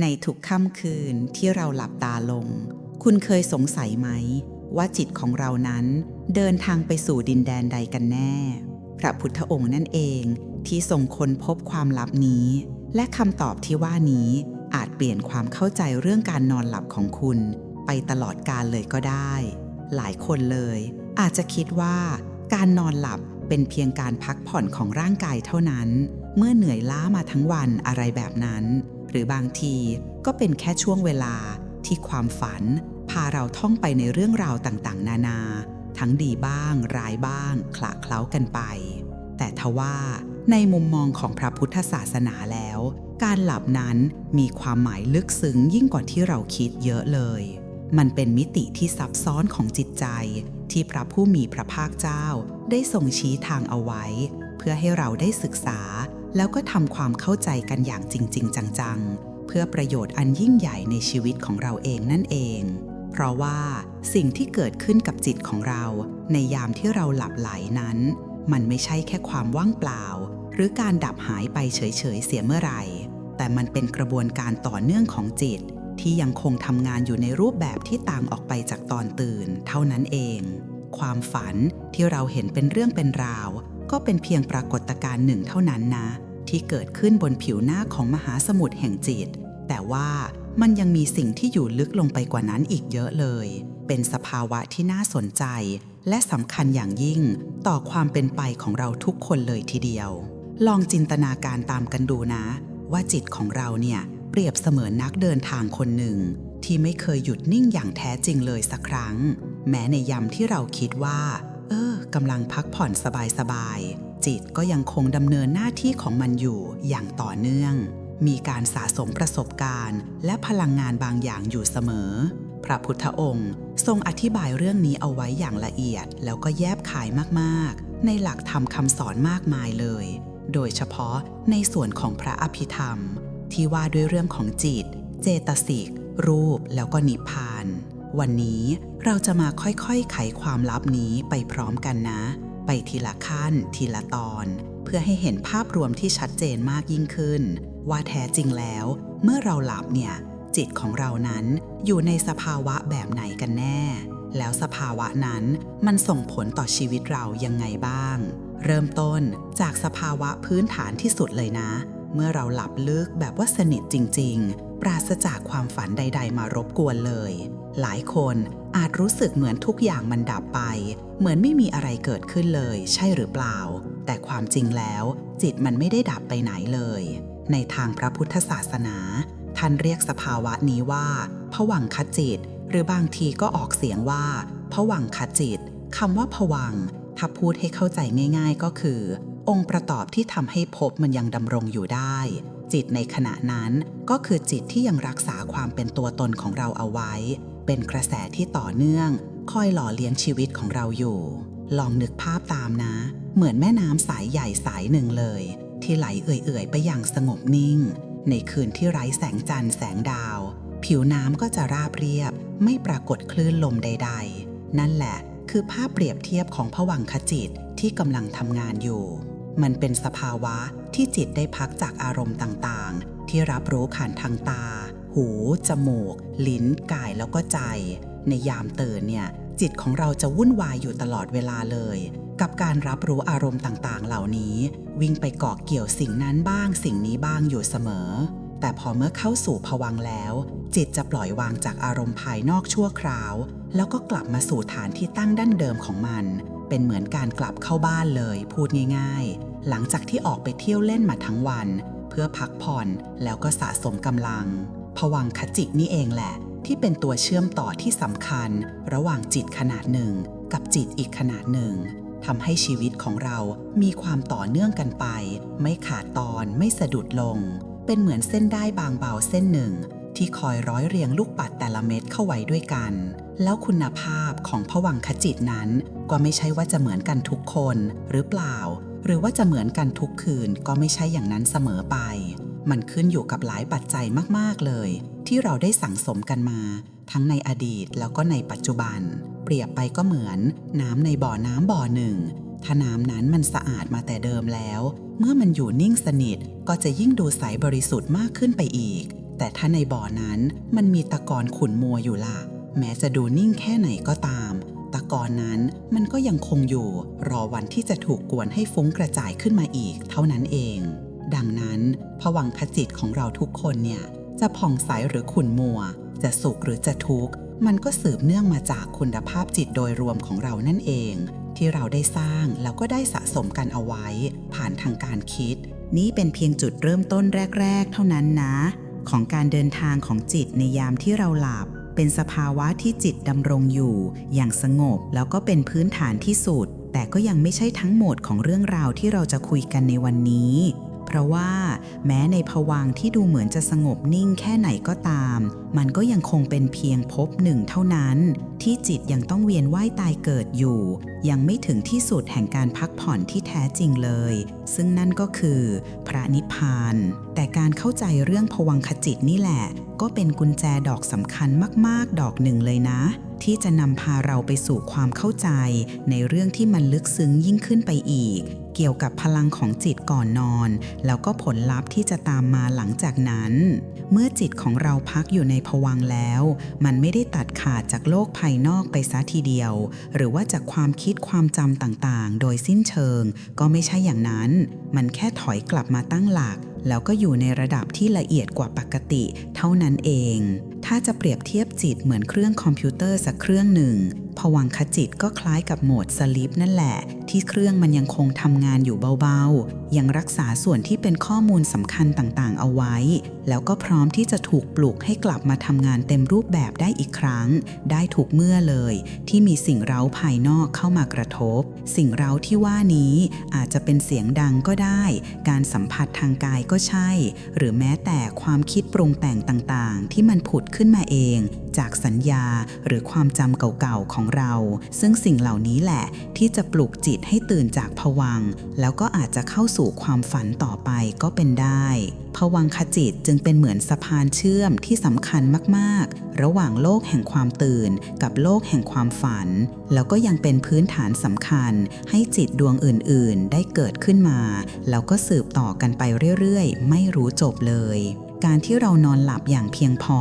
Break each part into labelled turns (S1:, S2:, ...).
S1: ในทุกค่ำคืนที่เราหลับตาลง คุณเคยสงสัยไหม ว่าจิตของเรานั้นเดินทางไปสู่ดินแดนใดกันแน่ พระพุทธองค์นั่นเองที่ทรงค้นพบความลับนี้ และคำตอบที่ว่านี้อาจเปลี่ยนความเข้าใจเรื่องการนอนหลับของคุณ ไปตลอดกาลเลยก็ได้ หลายคนเลย อาจจะคิดว่า การนอนหลับเป็นเพียงการพักผ่อนของร่างกายเท่านั้น เมื่อเหนื่อยล้ามาทั้งวันอะไรแบบนั้น หรือบางทีก็เป็นแค่ช่วงเวลาที่ความฝัน พาเราท่องไปในเรื่องราวต่างๆ นานา ทั้งดีบ้าง ร้ายบ้าง คละเคล้ากันไป แต่ทว่าในมุมมองของพระพุทธศาสนาแล้ว การหลับนั้นมีความหมายลึกซึ้งยิ่งกว่าที่เราคิดเยอะเลย มันเป็นมิติที่ซับซ้อนของจิตใจ ที่พระผู้มีพระภาคเจ้าได้ทรงชี้ทางเอาไว้ เพื่อให้เราได้ศึกษา แล้วก็ทำความเข้าใจกันอย่างจริง ๆ จัง ๆ เพื่อประโยชน์อันยิ่งใหญ่ในชีวิตของเราเองนั่นเอง เพราะว่าสิ่งที่เกิดขึ้นกับจิตของเรา ในยามที่เราหลับไหลนั้น มันไม่ใช่แค่ความว่างเปล่า หรือการดับหายไปเฉย ๆ เสียเมื่อไหร่ แต่มันเป็นกระบวนการต่อเนื่องของจิต ที่ยังคงทำงานอยู่ในรูปแบบที่ต่างออกไปจากตอนตื่น เท่านั้นเอง ความฝันที่เราเห็นเป็นเรื่องเป็นราวก็เป็นเพียงปรากฏการณ์หนึ่งเท่านั้นนะ ที่เกิดขึ้นบนผิวหน้าของมหาสมุทรแห่งจิต แต่ว่ามันยังมีสิ่งที่อยู่ลึกลงไปกว่านั้นอีกเยอะเลย เป็นสภาวะที่น่าสนใจ และสำคัญอย่างยิ่งต่อความเป็นไปของเราทุกคนเลยทีเดียว ลองจินตนาการตามกันดูนะ ว่าจิตของเราเนี่ยเปรียบเสมือนนักเดินทางคนหนึ่ง ที่ไม่เคยหยุดนิ่งอย่างแท้จริงเลยสักครั้ง แม้ในยามที่เราคิดว่า เออกำลังพักผ่อนสบายๆ จิตก็ยังคงดำเนินหน้าที่ของมันอยู่อย่างต่อเนื่อง มีการสะสมประสบการณ์ และพลังงานบางอย่างอยู่เสมอ พระพุทธองค์ ทรงอธิบายเรื่องนี้เอาไว้อย่างละเอียด แล้วก็แยบขายมากๆ ในหลักธรรมคำสอนมากมายเลย โดยเฉพาะในส่วนของพระอภิธรรม ที่ว่าด้วยเรื่องของจิต เจตสิก รูปแล้วก็นิพพาน วันนี้เราจะมาค่อยๆ ไขความลับนี้ไปพร้อมกันนะ ไปทีละขั้น ทีละตอน เพื่อให้เห็นภาพรวมที่ชัดเจนมากยิ่งขึ้น ว่าแท้จริงแล้ว เมื่อเราหลับเนี่ยจิตของเรานั้นอยู่ในสภาวะแบบไหนกันแน่ แล้วสภาวะนั้นมันส่งผลต่อชีวิตเรายังไงบ้าง เริ่มต้นจากสภาวะพื้นฐานที่สุดเลยนะ เมื่อเราหลับลึกแบบว่าสนิทจริง ๆ ปราศจากความฝันใด ๆ มารบกวนเลย หลายคนอาจรู้สึกเหมือนทุกอย่างมันดับไป เหมือนไม่มีอะไรเกิดขึ้นเลย ใช่หรือเปล่า แต่ความจริงแล้ว จิตมันไม่ได้ดับไปไหนเลย ในทางพระพุทธศาสนา ท่านเรียกสภาวะนี้ว่าผวังคจิต หรือบางทีก็ออกเสียงว่าผวังคจิตคำว่าผวังถ้าพูดให้เข้าใจง่าย ๆ ก็คือ องค์ประกอบที่ทำให้ภพมันยังดำรงอยู่ได้ จิตในขณะนั้นก็คือจิตที่ยังรักษาความเป็นตัวตนของเราเอาไว้ เป็นกระแสที่ต่อเนื่อง คอยหล่อเลี้ยงชีวิตของเราอยู่ ลองนึกภาพตามนะ เหมือนแม่น้ำสายใหญ่สายหนึ่งเลย ที่ไหลเอื่อยๆ ไปอย่างสงบนิ่ง ในคืนที่ไร้แสงจันทร์แสงดาว ผิวน้ำก็จะราบเรียบ ไม่ปรากฏคลื่นลมใด ๆ นั่นแหละ คือภาพเปรียบเทียบของผวังคจิตที่กำลังทำงานอยู่ มันเป็นสภาวะที่จิตได้พักจากอารมณ์ต่างๆ ที่รับรู้ผ่านทางตา หู จมูก ลิ้น กายแล้วก็ใจ ในยามตื่นเนี่ย จิตของเราจะวุ่นวายอยู่ตลอดเวลาเลย กับการรับรู้อารมณ์ต่างๆ เหล่านี้ วิ่งไปเกาะเกี่ยวสิ่งนั้นบ้าง สิ่งนี้บ้างอยู่เสมอ แต่พอเมื่อเข้าสู่ภวังแล้ว จิตจะปล่อยวางจากอารมณ์ภายนอกชั่วคราว แล้วก็กลับมาสู่ฐานที่ตั้งดั้นเดิมของมัน เป็นเหมือนการกลับเข้าบ้านเลย พูดง่าย ๆ หลังจากที่ออกไปเที่ยวเล่นมาทั้งวัน เพื่อพักผ่อนแล้วก็สะสมกำลังผวังคจินี่เองแหละ ที่เป็นตัวเชื่อมต่อที่สำคัญ ระหว่างจิตขนาดหนึ่ง กับจิตอีกขนาดหนึ่งทำให้ชีวิตของเรามีความต่อเนื่องกันไป ไม่ขาดตอนไม่สะดุดลง เป็นเหมือนเส้นได้บางเบาเส้นหนึ่ง ที่คอยร้อยเรียงลูกปัดแต่ละเม็ดเข้าไว้ด้วยกัน แล้วคุณภาพของผวังคจิตนั้น ก็ไม่ใช่ว่าจะเหมือนกันทุกคนหรือเปล่า หรือว่าจะเหมือนกันทุกคืนก็ไม่ใช่อย่างนั้นเสมอไป มันขึ้นอยู่กับหลายปัจจัยมากๆเลย ที่เราได้สั่งสมกันมา ทั้งในอดีตแล้วก็ในปัจจุบัน เปรียบไปก็เหมือน น้ำในบ่อน้ำบ่อหนึ่งถ้าน้ำนั้นมันสะอาดมาแต่เดิมแล้ว เมื่อมันอยู่นิ่งสนิทก็จะยิ่งดูใสบริสุทธิ์มากขึ้นไปอีก แต่ถ้าในบ่อนั้นมันมีตะกอนขุนมัวอยู่ล่ะ แม้จะดูนิ่งแค่ไหนก็ตาม ตะกอนนั้นมันก็ยังคงอยู่ รอวันที่จะถูกกวนให้ฟุ้งกระจายขึ้นมาอีก เท่านั้นเอง ดังนั้นผวังคจิตของเราทุกคนเนี่ยจะผ่องใสหรือขุ่นมัว จะสุขหรือจะทุกข์มันก็สืบเนื่องมาจากคุณภาพจิตโดยรวมของเรานั่นเอง ที่เราได้สร้างแล้วก็ได้สะสมกันเอาไว้ ผ่านทางการคิด นี่เป็นเพียงจุดเริ่มต้นแรก ๆ เท่านั้นนะ ของการเดินทางของจิตในยามที่เราหลับ เป็นสภาวะที่จิตดำรงอยู่ อย่างสงบแล้วก็เป็นพื้นฐานที่สุด แต่ก็ยังไม่ใช่ทั้งหมดของเรื่องราวที่เราจะคุยกันในวันนี้ เพราะว่าแม้ในภวังที่ดูเหมือนจะสงบนิ่งแค่ไหนก็ตาม มันก็ยังคงเป็นเพียงภพหนึ่งเท่านั้น ที่จิตยังต้องเวียนว่ายตายเกิดอยู่ ยังไม่ถึงที่สุดแห่งการพักผ่อนที่แท้จริงเลย ซึ่งนั่นก็คือ พระนิพพาน แต่การเข้าใจเรื่องภวังคจิตนี่แหละ ก็เป็นกุญแจดอกสำคัญมาก ๆ ดอกหนึ่งเลยนะที่จะนำพาเราไปสู่ความเข้าใจ ในเรื่องที่มันลึกซึ้งยิ่งขึ้นไปอีก เกี่ยวกับพลังของจิตก่อนนอน แล้วก็ผลลัพธ์ที่จะตามมาหลังจากนั้น เมื่อจิตของเราพักอยู่ในภวังแล้ว มันไม่ได้ตัดขาดจากโลกภายนอกไปซะทีเดียว หรือว่าจากความคิดความจำต่างๆ โดยสิ้นเชิง ก็ไม่ใช่อย่างนั้น มันแค่ถอยกลับมาตั้งหลัก แล้วก็อยู่ในระดับที่ละเอียดกว่าปกติ เท่านั้นเอง ถ้าจะเปรียบเทียบจิตเหมือนเครื่องคอมพิวเตอร์สักเครื่องหนึ่งผวังคจิตก็คล้ายกับโหมดสลิปนั่นแหละ ที่เครื่องมันยังคงทำงานอยู่เบาๆ ยังรักษาส่วนที่เป็นข้อมูลสำคัญต่างๆ เอาไว้ แล้วก็พร้อมที่จะถูกปลุกให้กลับมาทำงานเต็มรูปแบบได้อีกครั้ง ได้ถูกเมื่อเลย ที่มีสิ่งเร้าภายนอกเข้ามากระทบ สิ่งเร้าที่ว่านี้อาจจะเป็นเสียงดังก็ได้ การสัมผัสทางกายก็ใช่ หรือแม้แต่ความคิดปรุงแต่งต่างๆ ที่มันผุดขึ้นมาเอง จากสัญญาหรือความจำเก่าๆของเรา ซึ่งสิ่งเหล่านี้แหละที่จะปลุกจิตให้ตื่นจากผวัง แล้วก็อาจจะเข้าสู่ความฝันต่อไปก็เป็นได้ผวังคจิตจึงเป็นเหมือนสะพานเชื่อมที่สำคัญมากๆ ระหว่างโลกแห่งความตื่น กับโลกแห่งความฝัน แล้วก็ยังเป็นพื้นฐานสำคัญ ให้จิตดวงอื่นๆ ได้เกิดขึ้นมา แล้วก็สืบต่อกันไปเรื่อยๆ ไม่รู้จบเลยการที่เรานอนหลับอย่างเพียงพอ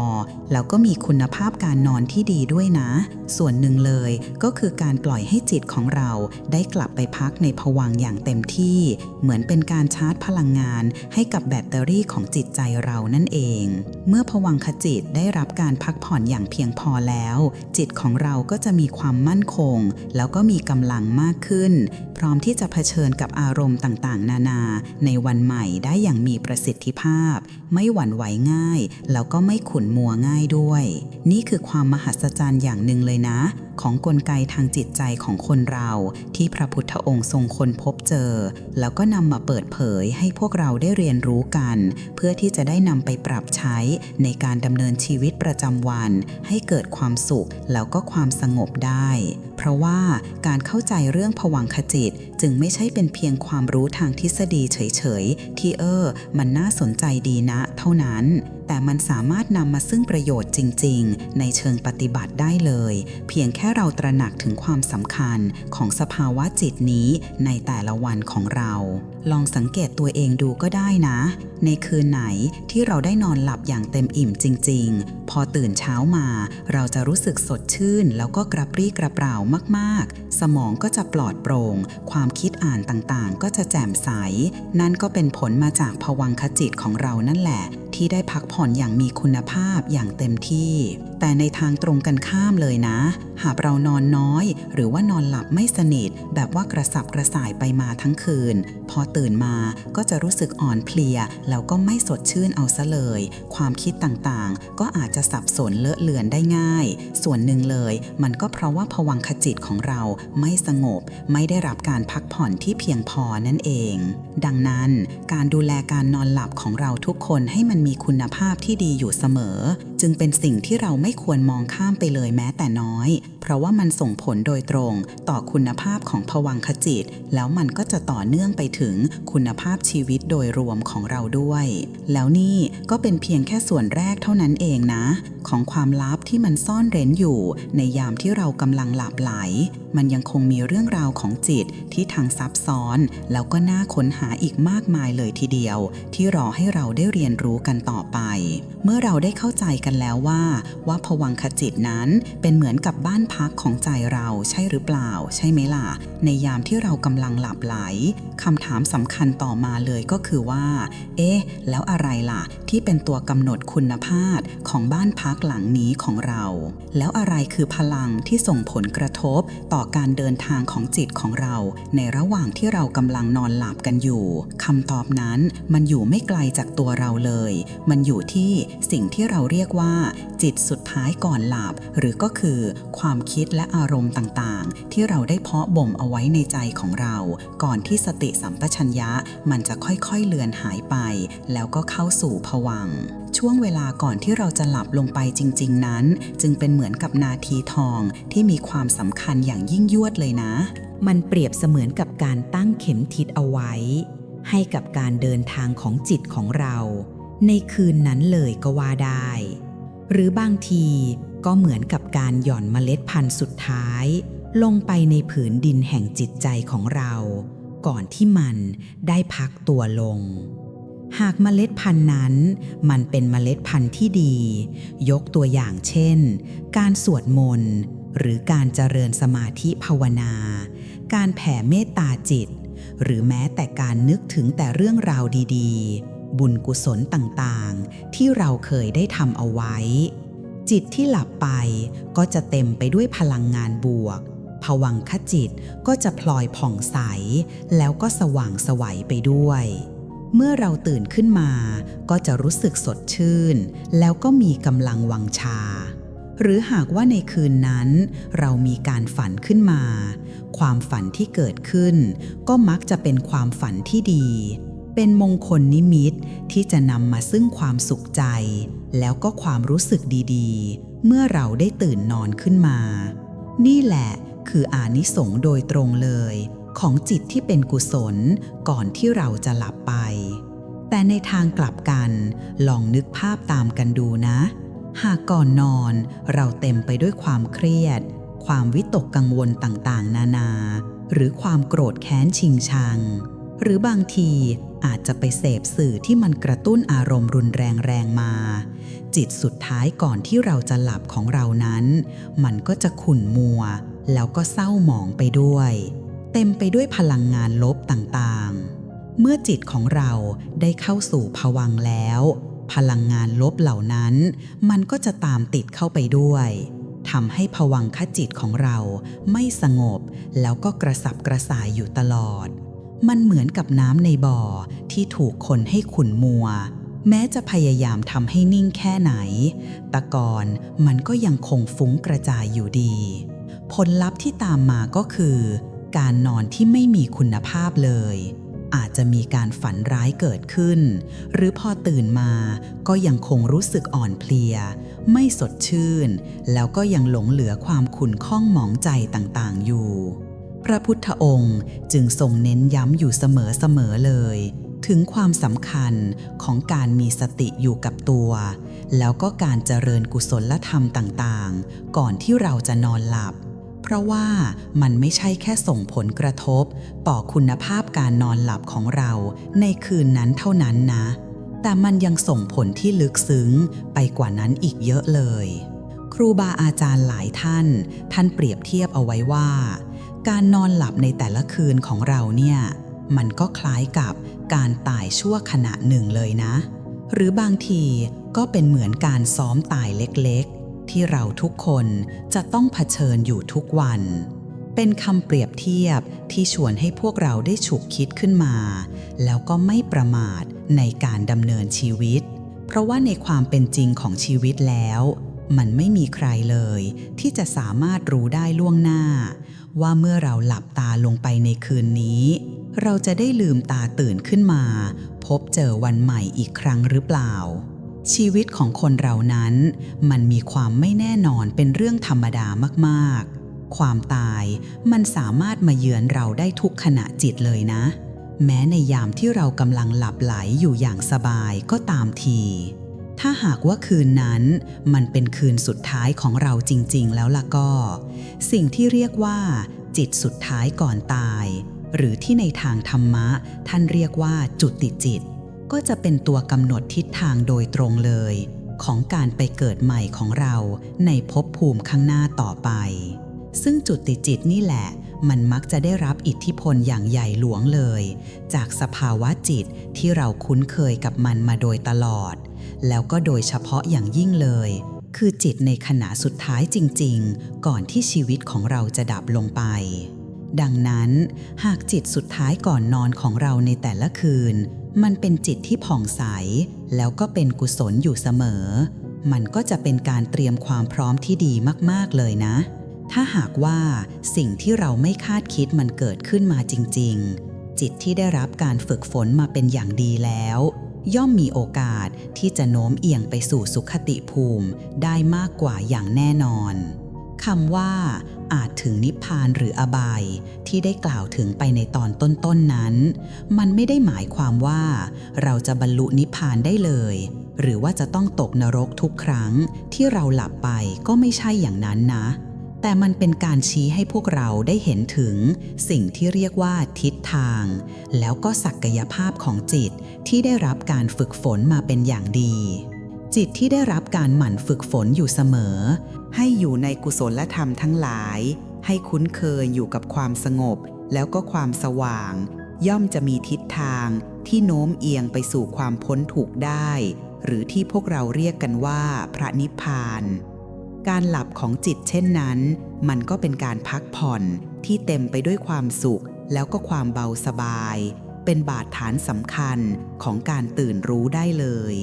S1: แล้วก็มีคุณภาพการนอนที่ดีด้วยนะ ส่วนหนึ่งเลยก็คือการปล่อยให้จิตของเราได้กลับไปพักในภวังอย่างเต็มที่ เหมือนเป็นการชาร์จพลังงานให้กับแบตเตอรี่ของจิตใจเรานั่นเอง เมื่อภวังคจิตได้รับการพักผ่อนอย่างเพียงพอแล้ว จิตของเราก็จะมีความมั่นคง แล้วก็มีกำลังมากขึ้น พร้อมที่จะเผชิญกับอารมณ์ต่างๆ นานา ในวันใหม่ได้อย่างมีประสิทธิภาพ ไม่หวั่นไหวง่าย แล้วก็ไม่ขุ่นมัวง่ายด้วย นี่คือความมหัศจรรย์อย่างหนึ่งเลยนะ ของกลไกทางจิตใจของคนเราที่พระพุทธองค์ทรงคนพบเจอ แล้วก็นำมาเปิดเผยให้พวกเราได้เรียนรู้กัน เพื่อที่จะได้นำไปปรับใช้ในการดำเนินชีวิตประจำวัน ให้เกิดความสุขแล้วก็ความสงบได้ เพราะว่าการเข้าใจเรื่องผวังคจิตจึงไม่ใช่เป็นเพียงความรู้ทางทฤษฎีเฉยๆ ที่เออ มันน่าสนใจดีนะเท่านั้น แต่มันสามารถนำมาซึ่งประโยชน์จริง ๆ ในเชิงปฏิบัติได้เลย เพียงแค่เราตระหนักถึงความสำคัญของสภาวะจิตนี้ในแต่ละวันของเรา ลองสังเกตตัวเองดูก็ได้นะ ในคืนไหนที่เราได้นอนหลับอย่างเต็มอิ่มจริง ๆ พอตื่นเช้ามา เราจะรู้สึกสดชื่น แล้วก็กระปรี้กระเปร่ามากๆ สมองก็จะปลอดโปร่ง ความคิดอ่านต่างๆ ก็จะแจ่มใส นั่นก็เป็นผลมาจากภวังคจิตของเรานั่นแหละ ที่ได้พักผ่อนอย่างมีคุณภาพอย่างเต็มที่ แต่ในทางตรงกันข้ามเลยนะ หากเรานอนน้อย หรือว่านอนหลับไม่สนิท แบบว่ากระสับกระส่ายไปมาทั้งคืน พอตื่นมาก็จะรู้สึกอ่อนเพลีย แล้วก็ไม่สดชื่นเอาซะเลย ความคิดต่างๆ ก็อาจจะสับสนเลอะเลือนได้ง่าย ส่วนหนึ่งเลย มันก็เพราะว่าผวังคจิตของเราไม่สงบ ไม่ได้รับการพักผ่อนที่เพียงพอนั่นเอง ดังนั้น การดูแลการนอนหลับของเราทุกคนให้มันมีคุณภาพที่ดีอยู่เสมอ จึงเป็นสิ่งที่เราไม่ควรมองข้ามไปเลยแม้แต่น้อย เพราะว่ามันส่งผลโดยตรงต่อคุณภาพของภวังคจิต แล้วมันก็จะต่อเนื่องไปถึงคุณภาพชีวิตโดยรวมของเราด้วย แล้วนี่ก็เป็นเพียงแค่ส่วนแรกเท่านั้นเองนะ ของความลับที่มันซ่อนเร้นอยู่ ในยามที่เรากำลังหลับไหล มันยังคงมีเรื่องราวของจิตที่ทางซับซ้อน แล้วก็น่าค้นหาอีกมากมายเลยทีเดียว ที่รอให้เราได้เรียนรู้กันต่อไป เมื่อเราได้เข้าใจกันแล้วว่าว่าผวังคจิตนั้นเป็นเหมือนกับบ้านพักของใจเราใช่หรือเปล่า ใช่ไหมล่ะ ในยามที่เรากำลังหลับไหลคำถามสำคัญต่อมาเลยก็คือว่า เอ๊ะ แล้วอะไรล่ะ ที่เป็นตัวกำหนดคุณภาพของบ้านพักหลังนี้ของเรา แล้วอะไรคือพลังที่ส่งผลกระทบต่อการเดินทางของจิตของเรา ในระหว่างที่เรากำลังนอนหลับกันอยู่คำตอบนั้นมันอยู่ไม่ไกลจากตัวเราเลย มันอยู่ที่สิ่งที่เราเรียกว่าจิตสุดท้ายก่อนหลับหรือก็คือความคิดและอารมณ์ต่างๆ ที่เราได้เพาะบ่มเอาไว้ในใจของเรา ก่อนที่สติสัมปชัญญะมันจะค่อยๆเลือนหายไป แล้วก็เข้าสู่ผวังช่วงเวลาก่อนที่เราจะหลับลงไปจริง ๆ นั้น จึงเป็นเหมือนกับนาทีทองที่มีความสำคัญอย่างยิ่งยวดเลยนะ
S2: มันเปรียบเสมือนกับการตั้งเข็มทิศเอาไว้ ให้กับการเดินทางของจิตของเรา ในคืนนั้นเลยก็ว่าได้ หรือบางทีก็เหมือนกับการหย่อนเมล็ดพันธุ์สุดท้าย ลงไปในผืนดินแห่งจิตใจของเรา ก่อนที่มันได้พักตัวลง หากเมล็ดพันธุ์นั้น มันเป็นเมล็ดพันธุ์ที่ดี ยกตัวอย่างเช่น การสวดมนต์หรือการเจริญสมาธิภาวนา การแผ่เมตตาจิต หรือแม้แต่การนึกถึงแต่เรื่องราวดีๆ บุญกุศลต่างๆ ที่เราเคยได้ทำเอาไว้ จิตที่หลับไปก็จะเต็มไปด้วยพลังงานบวกผวังคจิตก็จะพลอยผ่องใส แล้วก็สว่างไสวัยไปด้วย เมื่อเราตื่นขึ้นมาก็จะรู้สึกสดชื่น แล้วก็มีกำลังวังชา หรือหากว่าในคืนนั้น เรามีการฝันขึ้นมา ความฝันที่เกิดขึ้น ก็มักจะเป็นความฝันที่ดี เป็นมงคลนิมิตที่จะนำมาซึ่งความสุขใจ แล้วก็ความรู้สึกดีๆ เมื่อเราได้ตื่นนอนขึ้นมา นี่แหละคืออานิสงส์โดยตรงเลย ของจิตที่เป็นกุศลก่อนที่เราจะหลับไป แต่ในทางกลับกัน ลองนึกภาพตามกันดูนะ หากก่อนนอนเราเต็มไปด้วยความเครียด ความวิตกกังวลต่างๆ นานา หรือความโกรธแค้นชิงชัง หรือบางทีอาจจะไปเสพสื่อที่มันกระตุ้นอารมณ์รุนแรงแรงมา จิตสุดท้ายก่อนที่เราจะหลับของเรานั้น มันก็จะขุ่นมัว แล้วก็เศร้าหมองไปด้วย เต็มไปด้วยพลังงานลบต่างๆ เมื่อจิตของเราได้เข้าสู่ภวังแล้ว พลังงานลบเหล่านั้น มันก็จะตามติดเข้าไปด้วยทำให้ภวังคจิตของเราไม่สงบ แล้วก็กระสับกระส่ายอยู่ตลอด มันเหมือนกับน้ำในบ่อที่ถูกคนให้ขุ่นมัว แม้จะพยายามทำให้นิ่งแค่ไหน ตะกอนมันก็ยังคงฟุ้งกระจายอยู่ดี ผลลัพธ์ที่ตามมาก็คือ การนอนที่ไม่มีคุณภาพเลย อาจจะมีการฝันร้ายเกิดขึ้น หรือพอตื่นมาก็ยังคงรู้สึกอ่อนเพลีย ไม่สดชื่น แล้วก็ยังหลงเหลือความขุ่นข้องหมองใจต่างๆ อยู่ พระพุทธองค์จึงทรงเน้นย้ำอยู่เสมอๆเลย ถึงความสำคัญของการมีสติอยู่กับตัว แล้วก็การเจริญกุศลธรรมต่างๆ ก่อนที่เราจะนอนหลับ ราะว่ามันไม่ใช่แค่ส่งผลกระทบ ต่อคุณภาพการนอนหลับของเราในคืนนั้นเท่านั้นนะ แต่มันยังส่งผลที่ลึกซึ้งไปกว่านั้นอีกเยอะเลย ครูบาอาจารย์หลายท่าน ท่านเปรียบเทียบเอาไว้ว่า การนอนหลับในแต่ละคืนของเราเนี่ย มันก็คล้ายกับการตายชั่วขณะหนึ่งเลยนะ หรือบางทีก็เป็นเหมือนการซ้อมตายเล็กๆ ที่เราทุกคนจะต้องเผชิญอยู่ทุกวัน เป็นคำเปรียบเทียบที่ชวนให้พวกเราได้ฉุกคิดขึ้นมา แล้วก็ไม่ประมาทในการดำเนินชีวิต เพราะว่าในความเป็นจริงของชีวิตแล้ว มันไม่มีใครเลย ที่จะสามารถรู้ได้ล่วงหน้า ว่าเมื่อเราหลับตาลงไปในคืนนี้ เราจะได้ลืมตาตื่นขึ้นมา พบเจอวันใหม่อีกครั้งหรือเปล่า ชีวิตของคนเรานั้น มันมีความไม่แน่นอนเป็นเรื่องธรรมดามากๆ ความตายมันสามารถมาเยือนเราได้ทุกขณะจิตเลยนะ แม้ในยามที่เรากำลังหลับไหลอยู่อย่างสบายก็ตามที ถ้าหากว่าคืนนั้นมันเป็นคืนสุดท้ายของเราจริง ๆ แล้วล่ะก็ สิ่งที่เรียกว่า จิตสุดท้ายก่อนตาย หรือที่ในทางธรรมะ ท่านเรียกว่าจุติจิต ก็จะเป็นตัวกำหนดทิศทางโดยตรงเลย ของการไปเกิดใหม่ของเราในภพภูมิข้างหน้าต่อไป ซึ่งจุดติจิตนี่แหละ มันมักจะได้รับอิทธิพลอย่างใหญ่หลวงเลย จากสภาวะจิตที่เราคุ้นเคยกับมันมาโดยตลอด แล้วก็โดยเฉพาะอย่างยิ่งเลย คือจิตในขณะสุดท้ายจริง ๆ ก่อนที่ชีวิตของเราจะดับลงไป ดังนั้น หากจิตสุดท้ายก่อนนอนของเราในแต่ละคืน มันเป็นจิตที่ผ่องใส แล้วก็เป็นกุศลอยู่เสมอ มันก็จะเป็นการเตรียมความพร้อมที่ดีมาก ๆ เลยนะ ถ้าหากว่าสิ่งที่เราไม่คาดคิดมันเกิดขึ้นมาจริง ๆ จิตที่ได้รับการฝึกฝนมาเป็นอย่างดีแล้ว ย่อมมีโอกาสที่จะโน้มเอียงไปสู่สุขติภูมิได้มากกว่าอย่างแน่นอนคำว่า อาจถึงนิพพานหรืออบายที่ได้กล่าวถึงไปในตอนต้นๆนนั้น มันไม่ได้หมายความว่า เราจะบรรลุนิพพานได้เลย หรือว่าจะต้องตกนรกทุกครั้งที่เราหลับไปก็ไม่ใช่อย่างนั้นนะ แต่มันเป็นการชี้ให้พวกเราได้เห็นถึง สิ่งที่เรียกว่าทิศทาง แล้วก็ศักยภาพของจิตที่ได้รับการฝึกฝนมาเป็นอย่างดีจิตที่ได้รับการหมั่นฝึกฝนอยู่เสมอ
S1: ให้อยู่ในกุศลธรรมทั้งหลาย ให้คุ้นเคยอยู่กับความสงบ แล้วก็ความสว่าง ย่อมจะมีทิศทางที่โน้มเอียงไปสู่ความพ้นถูกได้ หรือที่พวกเราเรียกกันว่าพระนิพพาน การหลับของจิตเช่นนั้น มันก็เป็นการพักผ่อนที่เต็มไปด้วยความสุข แล้วก็ความเบาสบาย เป็นบาดฐานสำคัญของการตื่นรู้ได้เลย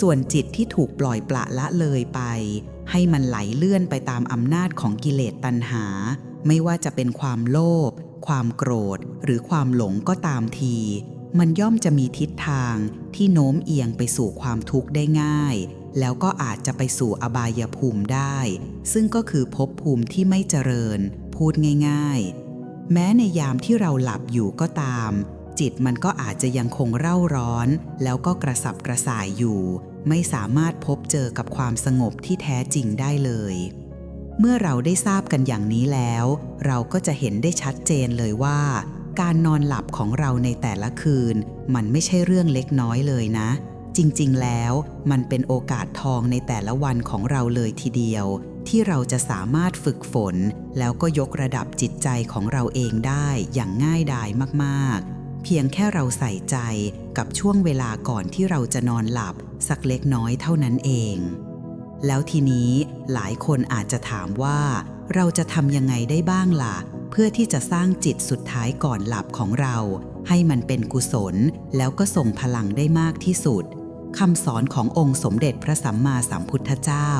S1: ส่วนจิตที่ถูกปล่อยปละละเลยไป ให้มันไหลเลื่อนไปตามอำนาจของกิเลสตัณหา ไม่ว่าจะเป็นความโลภความโกรธ หรือความหลงก็ตามที มันย่อมจะมีทิศทางที่โน้มเอียงไปสู่ความทุกข์ได้ง่าย แล้วก็อาจจะไปสู่อบายภูมิได้ ซึ่งก็คือภพภูมิที่ไม่เจริญ พูดง่าย ๆ แม้ในยามที่เราหลับอยู่ก็ตาม จิตมันก็อาจจะยังคงเร่าร้อน แล้วก็กระสับกระส่ายอยู่ ไม่สามารถพบเจอกับความสงบที่แท้จริงได้เลย เมื่อเราได้ทราบกันอย่างนี้แล้ว เราก็จะเห็นได้ชัดเจนเลยว่า การนอนหลับของเราในแต่ละคืน มันไม่ใช่เรื่องเล็กน้อยเลยนะ จริงๆ แล้วมันเป็นโอกาสทองในแต่ละวันของเราเลยทีเดียว ที่เราจะสามารถฝึกฝน แล้วก็ยกระดับจิตใจของเราเองได้อย่างง่ายดายมากๆ เพียงแค่เราใส่ใจกับช่วงเวลาก่อนที่เราจะนอนหลับสักเล็กน้อยเท่านั้นเอง แล้วทีนี้หลายคนอาจจะถามว่า เราจะทำยังไงได้บ้างล่ะ เพื่อที่จะสร้างจิตสุดท้ายก่อนหลับของเรา ให้มันเป็นกุศล แล้วก็ส่งพลังได้มากที่สุดคำสอนขององค์สมเด็จพระสัมมาสัมพุทธเจ้า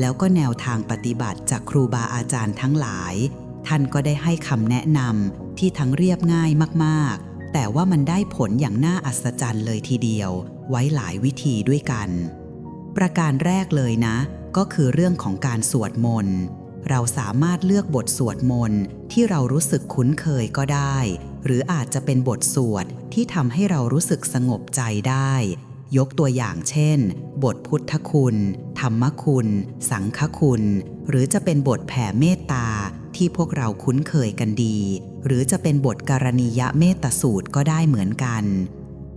S1: แล้วก็แนวทางปฏิบัติจากครูบาอาจารย์ทั้งหลาย ท่านก็ได้ให้คำแนะนำที่ทั้งเรียบง่ายมากๆ แต่ว่ามันได้ผลอย่างน่าอัศจรรย์เลยทีเดียว ไว้หลายวิธีด้วยกัน ประการแรกเลยนะ ก็คือเรื่องของการสวดมนต์ เราสามารถเลือกบทสวดมนต์ที่เรารู้สึกคุ้นเคยก็ได้ หรืออาจจะเป็นบทสวดที่ทำให้เรารู้สึกสงบใจได้ ยกตัวอย่างเช่น บทพุทธคุณ ธรรมคุณ สังฆคุณ หรือจะเป็นบทแผ่เมตตาที่พวกเราคุ้นเคยกันดี หรือจะเป็นบทการณียะเมตสูตรก็ได้เหมือนกัน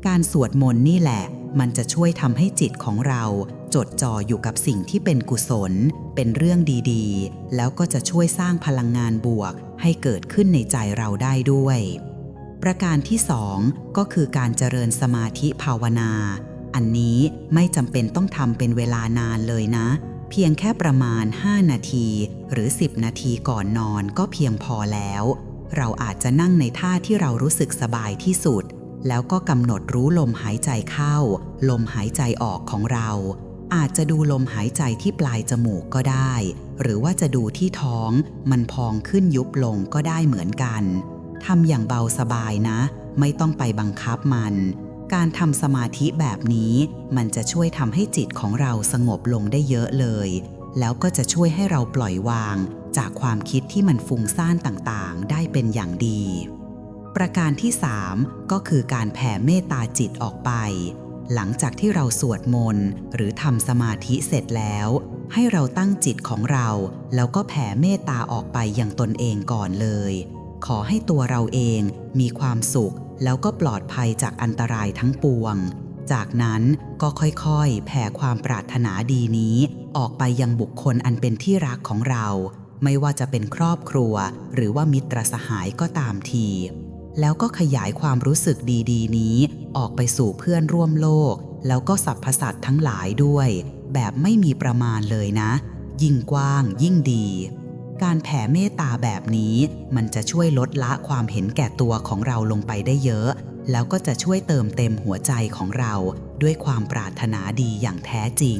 S1: การสวดมนต์นี่แหละ มันจะช่วยทำให้จิตของเราจดจ่ออยู่กับสิ่งที่เป็นกุศล เป็นเรื่องดีๆ แล้วก็จะช่วยสร้างพลังงานบวกให้เกิดขึ้นในใจเราได้ด้วย ประการที่สองก็คือการเจริญสมาธิภาวนา อันนี้ไม่จำเป็นต้องทำเป็นเวลานานเลยนะ เพียงแค่ประมาณ 5 นาที หรือ 10 นาทีก่อนนอนก็เพียงพอแล้ว เราอาจจะนั่งในท่าที่เรารู้สึกสบายที่สุด แล้วก็กำหนดรู้ลมหายใจเข้า ลมหายใจออกของเรา อาจจะดูลมหายใจที่ปลายจมูกก็ได้ หรือว่าจะดูที่ท้อง มันพองขึ้นยุบลงก็ได้เหมือนกันทำอย่างเบาสบายนะ ไม่ต้องไปบังคับมัน การทำสมาธิแบบนี้ มันจะช่วยทำให้จิตของเราสงบลงได้เยอะเลย แล้วก็จะช่วยให้เราปล่อยวาง จากความคิดที่มันฟุ้งซ่านต่างๆ ได้เป็นอย่างดี ประการที่ 3 ก็คือการแผ่เมตตาจิตออกไป หลังจากที่เราสวดมนต์หรือทำสมาธิเสร็จแล้ว ให้เราตั้งจิตของเรา แล้วก็แผ่เมตตาออกไปอย่างตนเองก่อนเลย ขอให้ตัวเราเองมีความสุข แล้วก็ปลอดภัยจากอันตรายทั้งปวงจากนั้นก็ค่อยๆ แผ่ความปรารถนาดีนี้ ออกไปยังบุคคลอันเป็นที่รักของเรา ไม่ว่าจะเป็นครอบครัว หรือว่ามิตรสหายก็ตามที แล้วก็ขยายความรู้สึกดีๆ นี้ออกไปสู่เพื่อนร่วมโลก แล้วก็สรรพสัตว์ทั้งหลายด้วย แบบไม่มีประมาณเลยนะ ยิ่งกว้างยิ่งดี การแผ่เมตตาแบบนี้มันจะช่วยลดละความเห็นแก่ตัวของเราลงไปได้เยอะ แล้วก็จะช่วยเติมเต็มหัวใจของเราด้วยความปรารถนาดีอย่างแท้จริง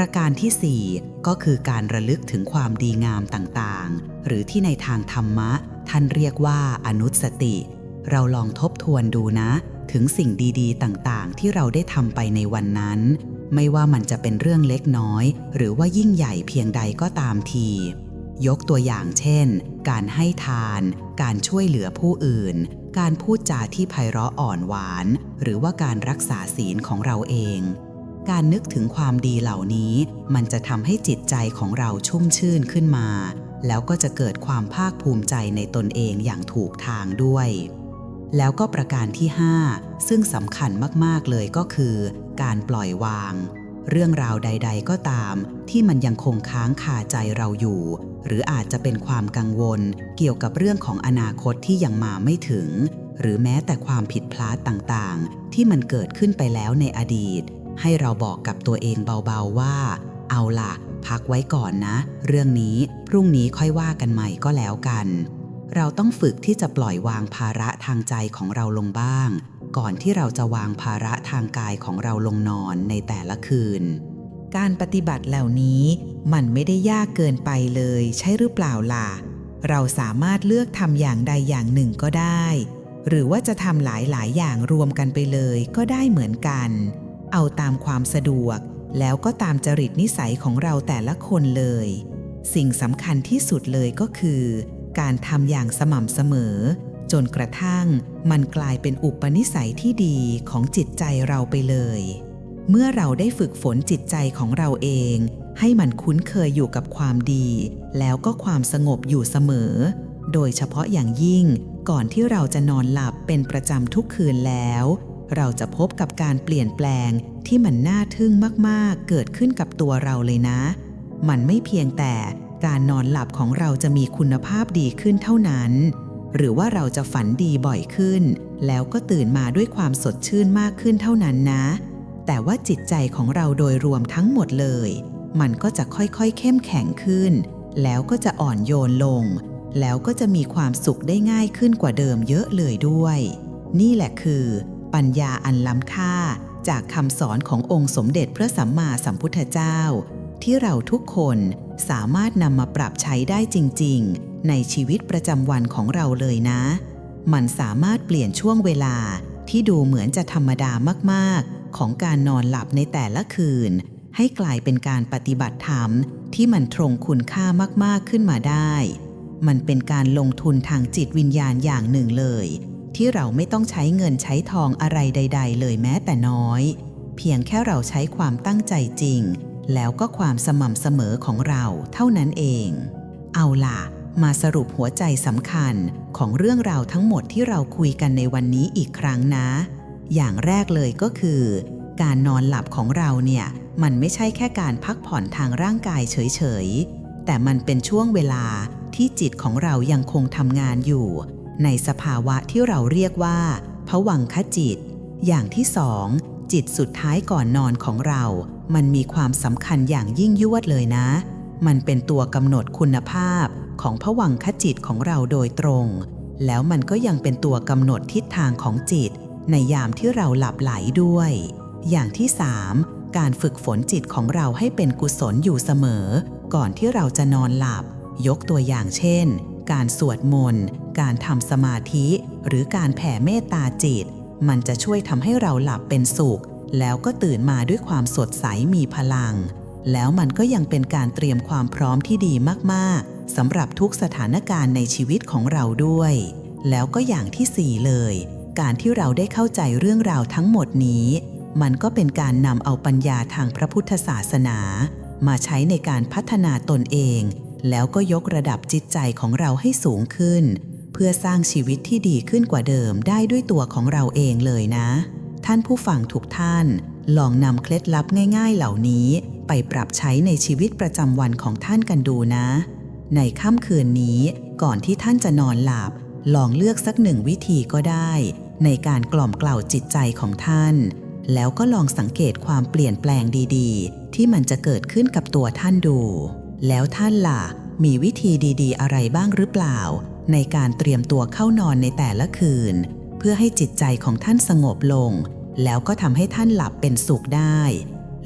S1: ประการที่ 4 ก็คือการระลึกถึงความดีงามต่างๆ หรือที่ในทางธรรมะ ท่านเรียกว่าอนุสติ เราลองทบทวนดูนะ ถึงสิ่งดีๆ ต่างๆ ที่เราได้ทำไปในวันนั้น ไม่ว่ามันจะเป็นเรื่องเล็กน้อย หรือว่ายิ่งใหญ่เพียงใดก็ตามที ยกตัวอย่างเช่น การให้ทาน การช่วยเหลือผู้อื่น การพูดจาที่ไพเราะอ่อนหวาน หรือว่าการรักษาศีลของเราเอง การนึกถึงความดีเหล่านี้ มันจะทำให้จิตใจของเราชุ่มชื่นขึ้นมา แล้วก็จะเกิดความภาคภูมิใจในตนเองอย่างถูกทางด้วย แล้วก็ประการที่ 5 ซึ่งสำคัญมากๆเลยก็คือ การปล่อยวาง เรื่องราวใด ๆ ก็ตาม ที่มันยังคงค้างคาใจเราอยู่ หรืออาจจะเป็นความกังวล เกี่ยวกับเรื่องของอนาคตที่ยังมาไม่ถึง หรือแม้แต่ความผิดพลาดต่างๆ ที่มันเกิดขึ้นไปแล้วในอดีต ให้เราบอกกับตัวเองเบาๆว่า เอาล่ะ พักไว้ก่อนนะ เรื่องนี้พรุ่งนี้ค่อยว่ากันใหม่ก็แล้วกัน เราต้องฝึกที่จะปล่อยวางภาระทางใจของเราลงบ้าง ก่อนที่เราจะวางภาระทางกายของเราลงนอนในแต่ละคืน
S2: การปฏิบัติเหล่านี้มันไม่ได้ยากเกินไปเลย ใช่หรือเปล่าล่ะ เราสามารถเลือกทำอย่างใดอย่างหนึ่งก็ได้ หรือว่าจะทำหลายๆอย่างรวมกันไปเลยก็ได้เหมือนกัน เอาตามความสะดวก แล้วก็ตามจริตนิสัยของเราแต่ละคนเลย สิ่งสำคัญที่สุดเลยก็คือ การทำอย่างสม่ำเสมอ จนกระทั่งมันกลายเป็นอุปนิสัยที่ดีของจิตใจเราไปเลย เมื่อเราได้ฝึกฝนจิตใจของเราเอง ให้มันคุ้นเคยอยู่กับความดี แล้วก็ความสงบอยู่เสมอ โดยเฉพาะอย่างยิ่งก่อนที่เราจะนอนหลับเป็นประจำทุกคืนแล้ว เราจะพบกับการเปลี่ยนแปลงที่มันน่าทึ่งมากๆ เกิดขึ้นกับตัวเราเลยนะ มันไม่เพียงแต่การนอนหลับของเราจะมีคุณภาพดีขึ้นเท่านั้น หรือว่าเราจะฝันดีบ่อยขึ้น แล้วก็ตื่นมาด้วยความสดชื่นมากขึ้นเท่านั้นนะ แต่ว่าจิตใจของเราโดยรวมทั้งหมดเลย มันก็จะค่อยๆเข้มแข็งขึ้น แล้วก็จะอ่อนโยนลง แล้วก็จะมีความสุขได้ง่ายขึ้นกว่าเดิมเยอะเลยด้วย นี่แหละคือ ปัญญาอันล้ำค่า จากคำสอนขององค์สมเด็จพระสัมมาสัมพุทธเจ้า ที่เราทุกคนสามารถนำมาปรับใช้ได้จริง ๆ ในชีวิตประจำวันของเราเลยนะ มันสามารถเปลี่ยนช่วงเวลาที่ดูเหมือนจะธรรมดามากๆ ของการนอนหลับในแต่ละคืน ให้กลายเป็นการปฏิบัติธรรมที่มันตรงคุณค่ามากๆขึ้นมาได้ มันเป็นการลงทุนทางจิตวิญญาณอย่างหนึ่งเลย ที่เราไม่ต้องใช้เงินใช้ทองอะไรใด ๆ เลยแม้แต่น้อย เพียงแค่เราใช้ความตั้งใจจริง แล้วก็ความสม่ำเสมอของเราเท่านั้นเอง เอาล่ะ มาสรุปหัวใจสำคัญของเรื่องราวทั้งหมดที่เราคุยกันในวันนี้อีกครั้งนะ อย่างแรกเลยก็คือ การนอนหลับของเราเนี่ย มันไม่ใช่แค่การพักผ่อนทางร่างกายเฉยๆแต่มันเป็นช่วงเวลาที่จิตของเรายังคงทำงานอยู่ ในสภาวะที่เราเรียกว่าผวังคจิต อย่างที่สองจิตสุดท้ายก่อนนอนของเรา มันมีความสำคัญอย่างยิ่งยวดเลยนะ มันเป็นตัวกำหนดคุณภาพของผวังคจิตของเราโดยตรง แล้วมันก็ยังเป็นตัวกำหนดทิศทางของจิต ในยามที่เราหลับไหลด้วย อย่างที่3การฝึกฝนจิตของเราให้เป็นกุศลอยู่เสมอ ก่อนที่เราจะนอนหลับ ยกตัวอย่างเช่น การสวดมนต์ การทำสมาธิ หรือการแผ่เมตตาจิต
S1: มันจะช่วยทำให้เราหลับเป็นสุข แล้วก็ตื่นมาด้วยความสดใสมีพลัง แล้วมันก็ยังเป็นการเตรียมความพร้อมที่ดีมากๆสำหรับทุกสถานการณ์ในชีวิตของเราด้วย แล้วก็อย่างที่สี่เลย การที่เราได้เข้าใจเรื่องราวทั้งหมดนี้ มันก็เป็นการนำเอาปัญญาทางพระพุทธศาสนา มาใช้ในการพัฒนาตนเองแล้วก็ยกระดับจิตใจของเราให้สูงขึ้น เพื่อสร้างชีวิตที่ดีขึ้นกว่าเดิมได้ด้วยตัวของเราเองเลยนะ ท่านผู้ฟังทุกท่าน ลองนำเคล็ดลับง่าย ๆ เหล่านี้ ไปปรับใช้ในชีวิตประจำวันของท่านกันดูนะ ในค่ำคืนนี้ก่อนที่ท่านจะนอนหลับ ลองเลือกสักหนึ่งวิธีก็ได้ ในการกล่อมกล่าวจิตใจของท่าน แล้วก็ลองสังเกตความเปลี่ยนแปลงดีๆ ที่มันจะเกิดขึ้นกับตัวท่านดู แล้วท่านล่ะ มีวิธีดีๆ อะไรบ้างหรือเปล่า ในการเตรียมตัวเข้านอนในแต่ละคืน เพื่อให้จิตใจของท่านสงบลง แล้วก็ทำให้ท่านหลับเป็นสุขได้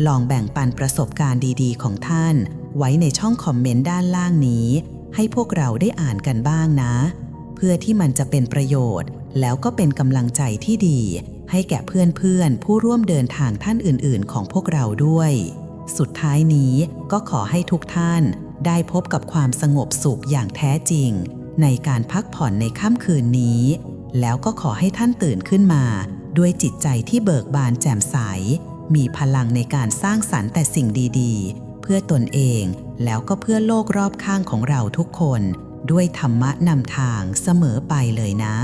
S1: ลองแบ่งปันประสบการณ์ดีๆ ของท่าน ไว้ในช่องคอมเมนต์ด้านล่างนี้ ให้พวกเราได้อ่านกันบ้างนะ เพื่อที่มันจะเป็นประโยชน์ แล้วก็เป็นกำลังใจที่ดี ให้แก่เพื่อนๆผู้ร่วมเดินทางท่านอื่น ๆ ของพวกเราด้วย สุดท้ายนี้ก็ขอให้ทุกท่านได้พบกับความสงบสุขอย่างแท้จริง ในการพักผ่อนในค่ำคืนนี้ แล้วก็ขอให้ท่านตื่นขึ้นมา ด้วยจิตใจที่เบิกบานแจ่มใส มีพลังในการสร้างสรรค์แต่สิ่งดีๆ เพื่อตนเองแล้วก็เพื่อโลกรอบข้างของเราทุกคน ด้วยธรรมะนำทางเสมอไปเลยนะ